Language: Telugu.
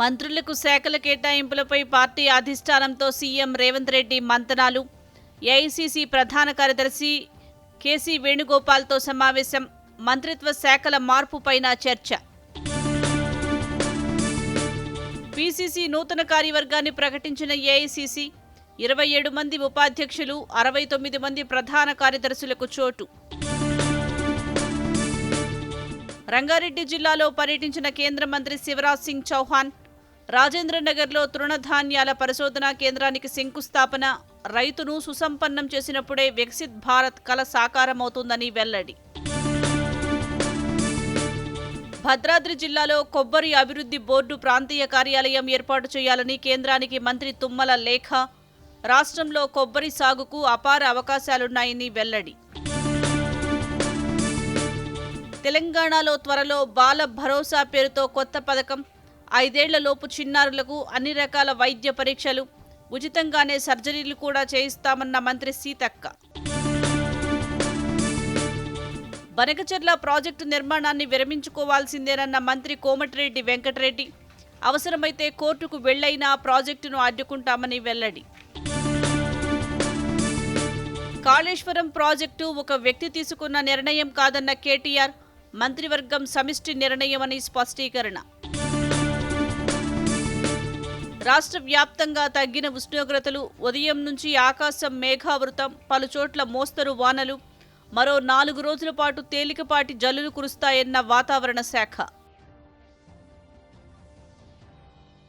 మంత్రులకు శాఖల కేటాయింపులపై పార్టీ అధిష్టానంతో సీఎం రేవంత్ రెడ్డి మంతనాలు. ఏఐసీసీ ప్రధాన కార్యదర్శి కేసీ వేణుగోపాల్తో సమావేశం. మంత్రిత్వ శాఖల మార్పుపైన చర్చ. పీసీసీ నూతన కార్యవర్గాన్ని ప్రకటించిన ఏఐసీసీ ఇరవై ఏడు మంది ఉపాధ్యక్షులు అరవై తొమ్మిది మంది ప్రధాన కార్యదర్శులకు చోటు. రంగారెడ్డి జిల్లాలో పర్యటించిన కేంద్ర మంత్రి శివరాజ్ సింగ్ చౌహాన్ రాజేంద్రనగర్లో తృణధాన్యాల పరిశోధన కేంద్రానికి శంకుస్థాపన. రైతును సుసంపన్నం చేసినప్పుడే వికసిత్ భారత్ కల సాకారమవుతుందని వెల్లడి. భద్రాద్రి జిల్లాలో కొబ్బరి అభివృద్ధి బోర్డు ప్రాంతీయ కార్యాలయం ఏర్పాటు చేయాలని కేంద్రానికి మంత్రి తుమ్మల లేఖ. రాష్ట్రంలో కొబ్బరి సాగుకు అపార అవకాశాలున్నాయని వెల్లడి. తెలంగాణలో త్వరలో బాల భరోసా పేరుతో కొత్త పథకం ఐదేళ్ళలోపు చిన్నారులకు అన్ని రకాల వైద్య పరీక్షలు ఉచితంగానే సర్జరీలు కూడా చేయిస్తామన్న మంత్రి సీతక్క. బనకచెర్ల ప్రాజెక్టు నిర్మాణాన్ని విరమించుకోవాల్సిందేనన్న మంత్రి కోమటిరెడ్డి వెంకటరెడ్డి. అవసరమైతే కోర్టుకు వెళ్ళైనా ప్రాజెక్టును అడ్డుకుంటామని వెల్లడి. కాళేశ్వరం ప్రాజెక్టు ఒక వ్యక్తి తీసుకున్న నిర్ణయం కాదన్న కేటీఆర్ మంత్రివర్గం సమిష్టి నిర్ణయమని స్పష్టీకరణ. రాష్ట్ర వ్యాప్తంగా తగ్గిన ఉష్ణోగ్రతలు ఉదయం నుంచి ఆకాశం మేఘావృతం పలుచోట్ల మోస్తరు వానలు. మరో నాలుగు రోజుల పాటు తేలికపాటి జల్లులు కురుస్తాయన్న వాతావరణ శాఖ.